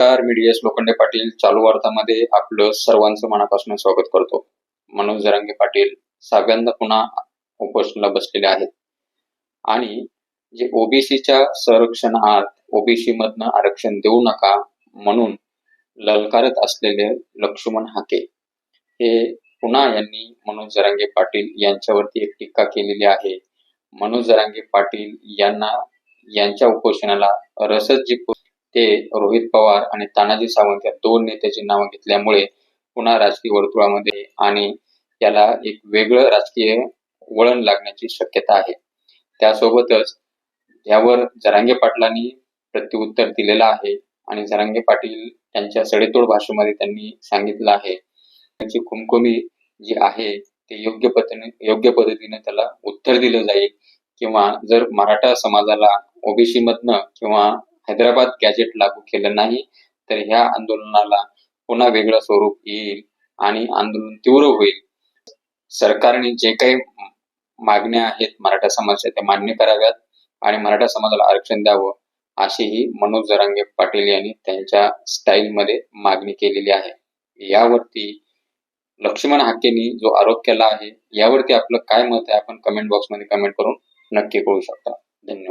नमस्कार मी D S Lokhande Patil. चालू वार्तामध्ये आपलं सर्वांचं मनापासून स्वागत करतो. मनोज जरांगे पाटील सहाव्यांदा पुन्हा उपोषणाला बसलेले आहेत. आणि जे ओबीसीच्या संरक्षणात ओबीसी मधनं आरक्षण देऊ नका म्हणून ललकारत असलेले लक्ष्मण हाके हे पुन्हा यांनी मनोज जरांगे पाटील यांच्यावरती एक टीका केलेली आहे. मनोज जरांगे पाटील यांना यांच्या उपोषणाला रसद जी ते रोहित पवार आणि तानाजी सावंत या दोन नेत्याची नावं घेतल्यामुळे पुन्हा राजकीय वर्तुळामध्ये आणि याला एक वेगळं राजकीय वळण लागण्याची शक्यता आहे. त्यासोबतच यावर जरांगे पाटलांनी प्रत्युत्तर दिलेलं आहे आणि जरांगे पाटील त्यांच्या सडेतोड भाषेमध्ये त्यांनी सांगितलं आहे. त्यांची कुमकुमी जी आहे ते योग्य पद्धतीने योग्य पद्धतीने त्याला उत्तर दिलं जाईल किंवा जर मराठा समाजाला ओबीसी मधनं किंवा हैदराबाद गॅजेट लागू केलं नाही तर ह्या आंदोलनाला पुन्हा वेगळं स्वरूप येईल आणि आंदोलन तीव्र होईल. सरकारने जे काही मागण्या आहेत मराठा समाजाच्या त्या मान्य कराव्यात आणि मराठा समाजाला आरक्षण द्यावं अशीही मनोज जरांगे पाटील यांनी त्यांच्या स्टाईलमध्ये मागणी केलेली आहे. यावरती लक्ष्मण हाकेंनी जो आरोप केला आहे यावरती आपलं काय मत आहे आपण कमेंट बॉक्समध्ये कमेंट करून नक्की कळू शकता. धन्यवाद.